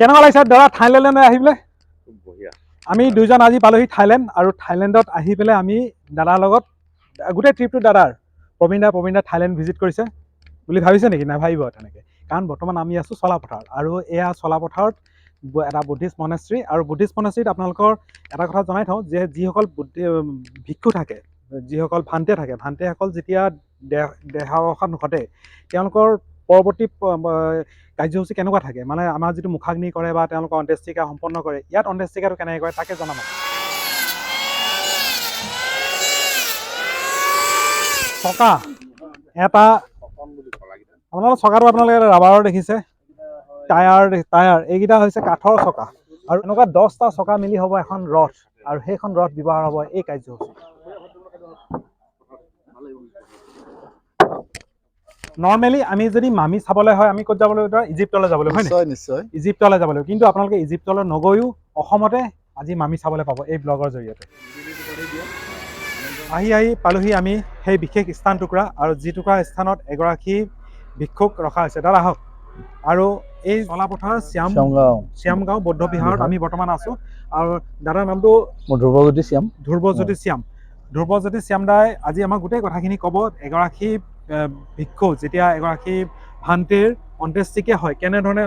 কেনেকুৱা লাগিছে দাদা থাইলেণ্ডলৈ আহি পেলাই আমি দুইজন আজি পালোহি থাইলেণ্ড আৰু থাইলেণ্ডত আহি পেলাই আমি দাদাৰ লগত গোটেই ট্ৰিপটো দাদাৰ প্ৰবীণ দা প্ৰবীণ দা থাইলেণ্ড ভিজিট কৰিছে বুলি ভাবিছে নেকি? নাভাবিব তেনেকৈ। কাৰণ বৰ্তমান আমি আছোঁ চলাপথাৰত আৰু এয়া চলাপথাৰত এটা বুদ্ধিষ্ট মনেষ্ট্ৰী আৰু বুদ্ধিষ্ট মনেষ্ট্ৰীত আপোনালোকৰ এটা কথা জনাই থওঁ যে যিসকল বুদ্ধি ভিক্ষু থাকে যিসকল ভান্তে থাকে ভান্তেসকল যেতিয়া দেহ দেহাৱসান ঘটে তেওঁলোকৰ পৰৱৰ্তী কাৰ্যসূচী কেনেকুৱা থাকে? মানে আমাৰ যিটো মুখাগ্নি কৰে বা তেওঁলোকৰ অন্ত্যেষ্টিকা সম্পন্ন কৰে ইয়াত অন্ত্যেষ্টিকাটো কেনেকৈ কৰে তাকে জনাম চকা এটা আপোনালোকৰ চকাটো আপোনালোকে ৰাবাৰৰ দেখিছে? টায়াৰ টায়াৰ এইকেইটা হৈছে কাঠৰ চকা। আৰু এনেকুৱা দহটা চকা মিলি হ'ব এখন ৰথ আৰু সেইখন ৰথ ব্যৱহাৰ হ'ব এই কাৰ্যসূচী নৰ্মেলি আমি যদি মামি চাবলৈ হয় আমি ক'ত যাব লাগিব ইজিপ্তলৈ যাব লাগিব হয় নিশ্চয় নিশ্চয়। ইজিপ্তলৈ যাব লাগিব কিন্তু আপোনালোকে ইজিপ্তলৈ নগৈও অসমতে আজি মামি চাবলৈ পাব এই ব্লগৰ জৰিয়তে। আহি আহি পালোহি আমি সেই বিশেষ স্থান টুকুৰা আৰু যি টুকুৰা স্থানত এগৰাকী ভিক্ষুক ৰখা হৈছে। দাদা আহক। আৰু এই চলাপথাৰ শ্যাম শ্যামগাঁও। শ্যামগাঁও বৌদ্ধ বিহাৰত আমি বৰ্তমান আছোঁ। আৰু দাদাৰ নামটো ধ্ৰুৱজ্যোতি শ্যাম। ধ্ৰুৱজ্যোতি শ্যাম। ধ্ৰুৱজ্যোতি শ্যাম দাই আজি আমাক গোটেই কথাখিনি ক'ব। এগৰাকী ভিক্ষু যেতিয়া এগৰাকী ভান্তিৰ অন্ত্যেষ্টিকে হয় কেনেধৰণে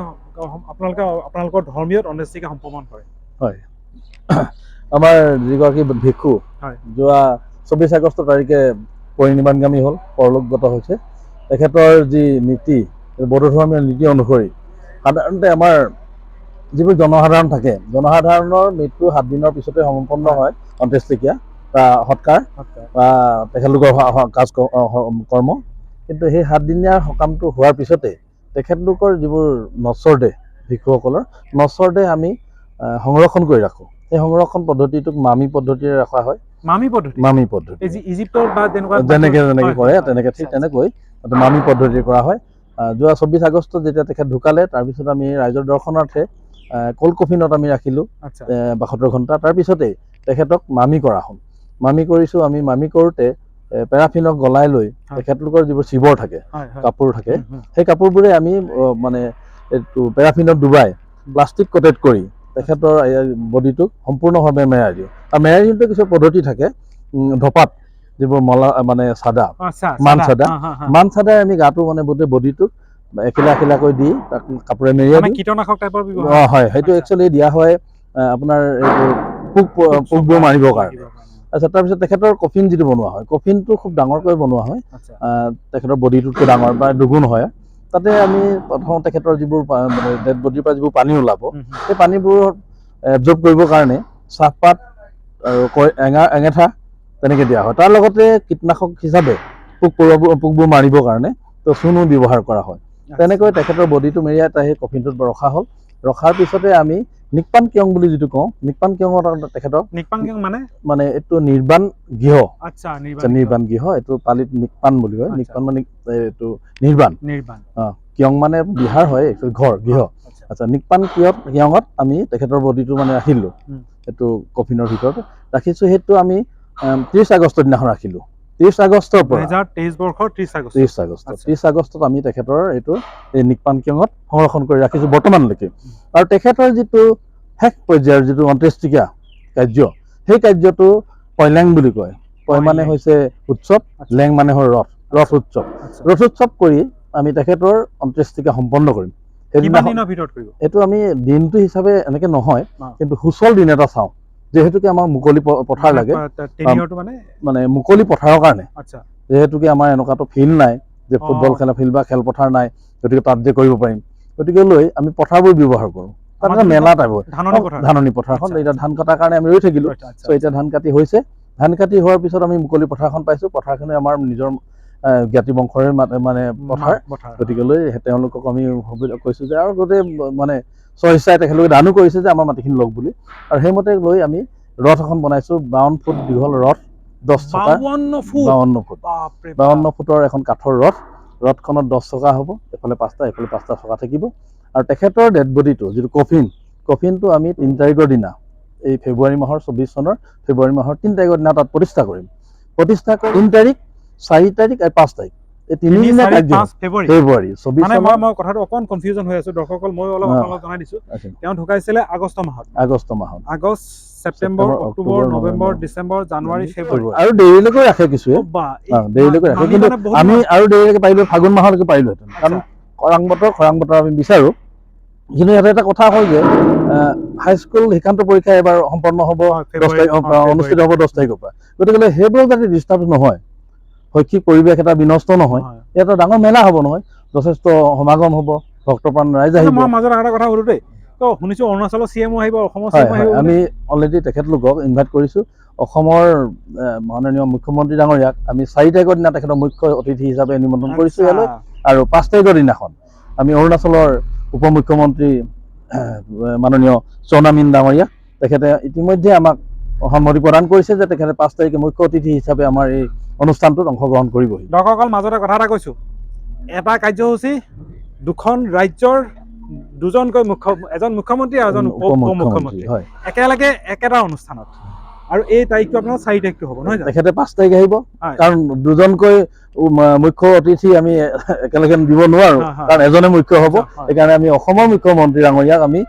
আপোনালোকে আপোনালোকৰ ধৰ্মীয়ত অন্ত্যেষ্টিকে সম্পন্ন কৰে হয়। আমাৰ যিগৰাকী ভিক্ষু হয়। যোৱা চৌবিছ আগষ্ট তাৰিখে পৰিনিৰ্বাণগামী হ'ল পৰলোকগত হৈছে। তেখেতৰ যি নীতি বৌদ্ধ ধৰ্মীয় নীতি অনুসৰি সাধাৰণতে আমাৰ যিবোৰ জনসাধাৰণ থাকে জনসাধাৰণৰ মৃত্যু সাত দিনৰ পিছতে সম্পন্ন হয়। অন্ত্যেষ্টিক্ৰিয়া বা সৎকাৰ বা তেখেতলোকৰ কাজ কৰ্ম। কিন্তু সেই সাতদিনীয়া সকামটো হোৱাৰ পিছতে তেখেতলোকৰ যিবোৰ নশ্বৰ দেহ ভিক্ষুসকলৰ নশ্বৰ দেহ আমি সংৰক্ষণ কৰি ৰাখোঁ। সেই সংৰক্ষণ পদ্ধতিটোক মামি পদ্ধতিৰে ৰখা হয়। মামি পদ্ধতি? মামি পদ্ধতি। ইজিপ্তৰ বা তেনেকুৱা যেনেকে যেনেকে কৰে হয়, তেনেকে ঠিক আচ্ছা, তেনেকৈ মামি পদ্ধতিৰে কৰা হয়। যোৱা চৌবিছ আগষ্টত যেতিয়া তেখেত ঢুকালে তাৰপিছত আমি ৰাইজৰ দৰ্শনাৰ্থে আহ, কলকফিনত আমি ৰাখিলোঁ আচ্ছা। বাসত্তৰ ঘণ্টা। তাৰপিছতে তেখেতক মামি কৰা হ'ল। মামি কৰিছোঁ আমি মামি কৰোঁতে পেৰাফিনক গলাই লৈ তেখেতলোকৰ যিবোৰ চিবৰ থাকে কাপোৰ থাকে সেই কাপোৰবোৰে আমি মানে এইটো পেৰাফিনত ডুবাই প্লাষ্টিক কটেড কৰি তেখেতৰ বডিটোক সম্পূৰ্ণভাৱে মেৰাই দিওঁ। আৰু মেৰাই দিওঁতে কিছু পদ্ধতি থাকে ধপাত যিবোৰ মলা মানে চাদা আচ্ছা মান চাদা। মান চাদাই আমি গাটো মানে গোটেই বডিটোক এখিলা এখিলাকৈ দি তাক কাপোৰে মেৰিয়াই মানে কীটনাশক টাইপৰ অ হয় সেইটো আচ্ছা। একচুৱেলি দিয়া হয় আপোনাৰ এইটো পোক পোকবোৰ মাৰিবৰ কাৰণে। আচ্ছা তাৰপিছত তেখেতৰ কফিন যিটো বনোৱা হয় কফিনটো খুব ডাঙৰকৈ বনোৱা হয়। আচ্ছা। তেখেতৰ বডিটোতকৈ ডাঙৰ বা দুগুণ হয়। তাতে আমি প্ৰথম তেখেতৰ যিবোৰ মানে ডেড বডিৰ পৰা যিবোৰ পানী ওলাব। সেই পানীবোৰ এবজৰ্ব কৰিবৰ কাৰণে চাহপাত আৰু এঙা এঙেঠা তেনেকৈ দিয়া হয়। তাৰ লগতে কীটনাশক হিচাপে পোক পৰুৱাবোৰ পোকবোৰ মাৰিবৰ কাৰণে তো চূণো ব্যৱহাৰ কৰা হয়। তেনেকৈ তেখেতৰ বডিটো মেৰিয়াই তাই সেই কফিনটোত ৰখা হ'ল। ৰখাৰ পিছতে আমি নিকপান কিয়ং বুলি যিটো কওঁ নিকপান কিয়ঙত তেখেতৰ নিকপাংকিং মানে? মানে এইটো নিৰ্বাণ গৃহ। আচ্ছা আচ্ছা, নিৰ্বাণ নিৰ্বাণ গৃহ এইটো পালিত নিকপান বুলি কয়। আচ্ছা। নিকপান মানে এইটো নিৰ্বাণ। নিৰ্বাণ। কিয়ং মানে বিহাৰ হয় ঘৰ গৃহ। আচ্ছা। আচ্ছা নিকপান কিয়ত কিয়ঙত আমি তেখেতৰ বডিটো মানে ৰাখিলোঁ। এইটো কফিনৰ ভিতৰত। ৰাখিছোঁ সেইটো আমি ত্ৰিছ আগষ্টৰ দিনাখন ৰাখিলোঁ। ত্ৰিছ আগষ্টৰ পৰা। তেইছ বৰ্ষৰ ত্ৰিছ আগষ্ট। ত্ৰিছ আগষ্ট। আচ্ছা। ত্ৰিছ আগষ্টত আমি তেখেতৰ এইটো এই নিকপান কিয়ঙত সংৰক্ষণ কৰি ৰাখিছোঁ বৰ্তমানলৈকে। আৰু তেখেতৰ যিটো শেষ পৰ্যায়ৰ যিটো অন্ত্যেষ্টিক্ৰিয়া কাৰ্য সেই কাৰ্যটো পইলেং বুলি কয়। পই মানে হৈছে উৎসৱ আচ্ছা। লেং মানে হ'ল ৰথ। ৰথ উৎসৱ। আচ্ছা। ৰথ উৎসৱ কৰি আমি তেখেতৰ অন্ত্যেষ্টিক্ৰিয়া সম্পন্ন কৰিম। এইটো আমি দিনটো হিচাপে এনেকে নহয় কিন্তু সুচল দিন এটা চাওঁ। যিহেতুকে আমাৰ মুকলি পথাৰ মানে লাগে মানে? মানে মুকলি পথাৰৰ কাৰণে। আচ্ছা। যিহেতুকে আমাৰ এনেকুৱাতো ফিল্ড নাই যে ফুটবল খেলা ফিল্ড বা খেলপথাৰ নাই গতিকে তাত যে কৰিব পাৰিম। গতিকে লৈ আমি পথাৰবোৰ ব্যৱহাৰ কৰোঁ। তাত এটা মেলা টাইপৰ ধাননি পথাৰ। পথাৰখন আচ্ছা, এতিয়া ধান কটাৰ কাৰণে আমি ৰৈ থাকিলোঁ। আচ্ছা, চ' এতিয়া ধান কাটি হৈছে। ধান কাটি হোৱাৰ পিছত আমি মুকলি পথাৰখন পাইছোঁ। পথাৰখনে আমাৰ নিজৰ আহ, জ্ঞাতি বংশৰে মা- মানে পথাৰ। পথাৰ গতিকেলৈ তেওঁলোকক আমি কৈছোঁ যে আৰু গোটেই মানে স্বইচ্ছাই তেখেতলোকে দানো কৰিছে যে আমাৰ মাটিখিনি লওক বুলি। আৰু সেইমতে লৈ আমি ৰথ এখন বনাইছোঁ বাৱন্ন ফুট দীঘল ৰথ দহ চকা। বাৱন্ন ফুট? বাৱন্ন ফুটৰ এখন কাঠৰ ৰথ। ৰথখনত দহ চকা হ'ব এফালে পাঁচটা এইফালে পাঁচটা চকা থাকিব। আৰু তেখেতৰ ডেড বডিটো যিটো কফিন কফিনটো আমি তিনি তাৰিখৰ দিনা এই ফেব্ৰুৱাৰী মাহৰ চৌবিছ চনৰ ফেব্ৰুৱাৰী মাহৰ তিনি তাৰিখৰ দিনা তাত প্ৰতিষ্ঠা কৰিম। প্ৰতিষ্ঠা কৰি তিনি তাৰিখ? চাৰি তাৰিখ আৰু পাঁচ তাৰিখ। ফেব্ৰুৱাৰী। মানে মই মই কথাটো অকণ কনফিউজন হৈ আছো। দৰ্শকসকল মই অলপ। আপোনালোকক জনাই দিছো। তেওঁ ঢুকাইছিলে আগষ্ট মাহত। আগষ্ট মাহত। August September October November December January February. আৰু দেৰিলৈকে ৰাখে দেৰিলৈকে ৰাখে। আমি কিন্তু মানে আমি আৰু দেৰিলৈকে পাৰিলো ফাগুন মাহলৈকে পাৰিলোহেঁতেন। কাৰণ আচ্ছা, খৰাং বতৰ খৰাং বতৰ আমি বিচাৰোঁ। কিন্তু ইয়াতে এটা কথা হয় যে হাইস্কুল শিক্ষান্ত পৰীক্ষা এবাৰ সম্পন্ন হ'ব। অনুষ্ঠিত হ'ব দহ তাৰিখৰ পৰা। গতিকে সেইবিলাক যাতে ডিষ্টাৰ্ব নহয়। শৈক্ষিক পৰিৱেশ এটা বিনষ্ট নহয়। এটা ডাঙৰ মেলা হ'ব নহয় যথেষ্ট সমাগম হ'ব ভক্তপ্ৰাণ ৰাইজ আহিব। মই মাজত এটা কথা দেই। তো শুনিছো অৰুণাচলৰ চি এমও আহিব অসমৰ চি আহিব বুলি। আমি অলৰেডি তেখেতলোকক ইনভাইট কৰিছোঁ। অসমৰ মাননীয় মুখ্যমন্ত্ৰী ডাঙৰীয়াক আমি চাৰি তাৰিখৰ দিনা তেখেতৰ মুখ্য অতিথি হিচাপে নিমন্ত্ৰণ কৰিছোঁ। ইয়ালৈ আৰু পাঁচ তাৰিখৰ দিনাখন আমি অৰুণাচলৰ উপ মুখ্যমন্ত্ৰী মাননীয় চৌনা মিন ডাঙৰীয়া তেখেতে ইতিমধ্যে আমাক সন্মতি প্ৰদান কৰিছে যে তেখেতে পাঁচ তাৰিখে মুখ্য অতিথি হিচাপে আমাৰ এই অনুষ্ঠানটোত অংশগ্ৰহণ কৰিবহি। দৰ্শকসকল মাজতে কথা এটা কৈছো। এটা কাৰ্যসূচী দুখন ৰাজ্যৰ দুজনকৈ মুখ্য এজন মুখ্যমন্ত্ৰী আৰু এজন উপ উপমুখ্যমন্ত্ৰী হয়। একেলগে একেটা অনুষ্ঠানত। আৰু এই তাৰিখটো আপোনাৰ চাৰি তাৰিখটো হ'ব নহয় তেখেতে পাঁচ তাৰিখে আহিব। কাৰণ দুজনকৈ মুখ্য অতিথি আমি একেলগে দিব নোৱাৰো। কাৰণ এজনে মুখ্য হ'ব। হয়। সেইকাৰণে আমি অসমৰ মুখ্যমন্ত্ৰী ডাঙৰীয়াক আমি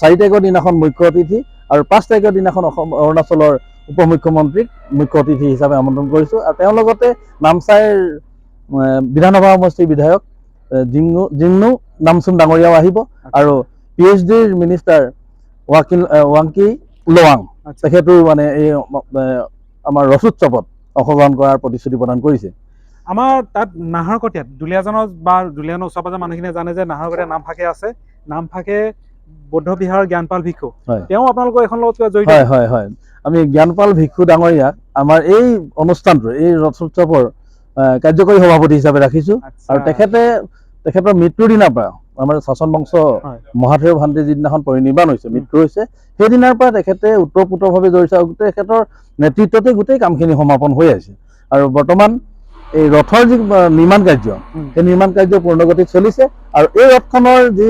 চাৰি তাৰিখৰ দিনাখন মুখ্য অতিথি আৰু পাঁচ তাৰিখৰ দিনাখন অসম অৰুণাচলৰ উপ মুখ্যমন্ত্ৰীক মুখ্য অতিথি হিচাপে আমন্ত্ৰণ কৰিছোঁ। আৰু তেওঁৰ লগতে নামচাইৰ বিধানসভা সমষ্টিৰ বিধায়ক জিংনু জিংনু নামচুম ডাঙৰীয়াও আহিব। আৰু পি এইচ ডিৰ মিনিষ্টাৰ ৱাকিল ৱাংকি লোৱাং আচ্ছা। তেখেতো মানে এই আমাৰ ৰথোৎসৱত অংশগ্ৰহণ কৰাৰ প্ৰতিশ্ৰুতি প্ৰদান কৰিছে। আমাৰ তাত নাহৰকটীয়াত দুলীয়াজানত বা দুলীয়াজানৰ ওচৰ পাজৰ মানুহখিনিয়ে জানে যে নাহৰকটীয়াত নামফাকে আছে। নামফাকে বৌদ্ধ বিহাৰৰ জ্ঞানপাল ভিক্ষু। তেওঁ আপোনালোকৰ এইখন লগত জড়িত? হয় হয় হয়। আমি জ্ঞানপাল ভিক্ষু ডাঙৰীয়াক আমাৰ এই অনুষ্ঠানটোৰ এই ৰথোৎসৱৰ আহ, কাৰ্যকৰী সভাপতি হিচাপে ৰাখিছোঁ। আচ্ছা। আৰু তেখেতে তেখেতৰ মৃত্যুৰ দিনাৰ পৰা আমাৰ শাসন বংশ মহাথেৰ ভান্তি যিদিনাখন পৰিনিৰ্বাণ হৈছে মৃত্যু হৈছে সেইদিনাৰ পৰা তেখেতে ওতঃপ্ৰোতভাৱে জড়িত আৰু তেখেতৰ নেতৃত্বতে গোটেই কামখিনি সমাপন হৈ আছে আৰু বৰ্তমান এই ৰথৰ যি নিৰ্মাণ কাৰ্য সেই নিৰ্মাণ কাৰ্য পূৰ্ণগতিত চলিছে। আৰু এই ৰথখনৰ যি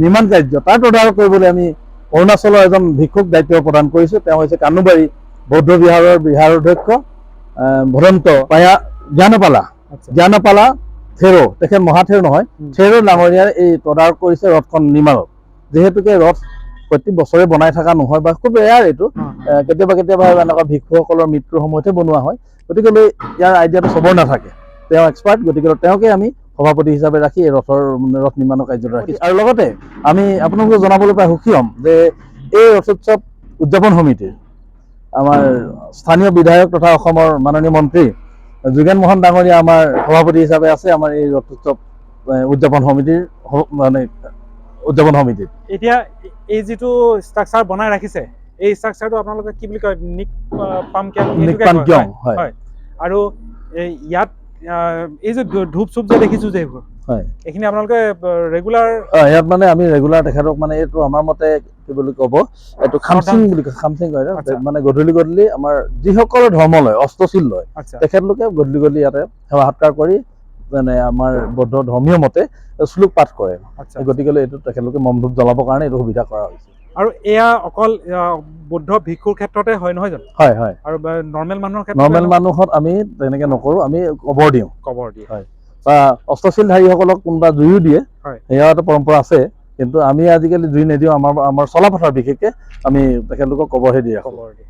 নিৰ্মাণ কাৰ্য তাৰ তদাৰক কৰিবলৈ আমি অৰুণাচলৰ এজন ভিক্ষুক দায়িত্ব প্ৰদান কৰিছোঁ। তেওঁ হৈছে কানুবাৰী বৌদ্ধ বিহাৰৰ বিহাৰ অধ্যক্ষ ভদন্ত পায়া জ্ঞানপালা। আচ্ছা। জ্ঞানপালা থেৰো তেখেত মহাথেৰ নহয়। থেৰো ডাঙৰীয়াই এই তদাৰক কৰিছে ৰথখন নিৰ্মাণত। যিহেতুকে ৰথ প্ৰতি বছৰে বনাই থকা নহয় বা খুব ৰেয়াৰ এইটো কেতিয়াবা কেতিয়াবা এনেকুৱা ভিক্ষুসকলৰ মৃত্যুৰ সময়তহে বনোৱা হয়। গতিকে ইয়াৰ আইডিয়াটো চবৰ নাথাকে। তেওঁ এক্সপাৰ্ট গতিকে তেওঁকে আমি সভাপতি হিচাপে ৰাখি এই ৰথৰ মানে ৰথ নিৰ্মাণৰ কাৰ্যত ৰাখিছোঁ আৰু লগতে আমি আপোনালোকক জনাবলৈ পাই সুখী হ'ম যে এই ৰথোৎসৱ উদযাপন সমিতিৰ আমাৰ স্থানীয় বিধায়ক তথা অসমৰ মাননীয় মন্ত্ৰী যোগেন মোহন ডাঙৰীয়া আমাৰ সভাপতি হিচাপে আছে আমাৰ এই ৰথোৎসৱ উদযাপন সমিতিৰ মানে উদযাপন সমিতিত এতিয়া এই যিটো ষ্ট্ৰাকচাৰ বনাই ৰাখিছে এই ষ্ট্ৰাকচাৰটো আপোনালোকে কি বুলি কয় নিক পাম কিয়ং। হয়। আৰু এই ইয়াত এই যে ধূপ চুপ যে দেখিছো যে এইবোৰ হয়। এইখিনি আপোনালোকে ৰেগুলাৰ ইয়াত মানে আমি ৰেগুলাৰ তেখেতক মানে এইটো আমাৰ মতে কি বুলি ক'ব এইটো খামচিং বুলি কয় খামচিং কয় আচ্ছা। মানে গধূলি গধূলি আমাৰ যিসকলে ধৰ্ম লয় অষ্টশীল লয় আচ্ছা। তেখেতলোকে গধূলি গধূলি ইয়াতে সেৱা সৎকাৰ কৰি মানে আমাৰ বৌদ্ধ ধৰ্মীয় মতে শ্লোক পাঠ কৰে। আচ্ছা গতিকে এইটো তেখেতলোকে মম ধূপ জ্বলাবৰ কাৰণে এইটো সুবিধা কৰা হৈছে। আৰু এয়া অকল বৌদ্ধ ভিক্ষুৰ ক্ষেত্ৰতে হয় নহয় জানো? হয় হয়। আৰু নৰ্মেল মানুহৰ ক্ষেত্ৰত নৰ্মেল মানুহত আমি তেনেকে নকৰোঁ আমি কবৰ দিওঁ। কবৰ দিয়ে বা অস্ত্ৰশীলধাৰীসকলক কোনোবা জুয়ো দিয়ে হয়। এটা পৰম্পৰা আছে কিন্তু আমি আজিকালি জুই নিদিওঁ আমাৰ আমাৰ চলাপথাৰ বিশেষকে আমি তেখেতলোকক কবৰহে দিয়ে কবৰ দিয়ে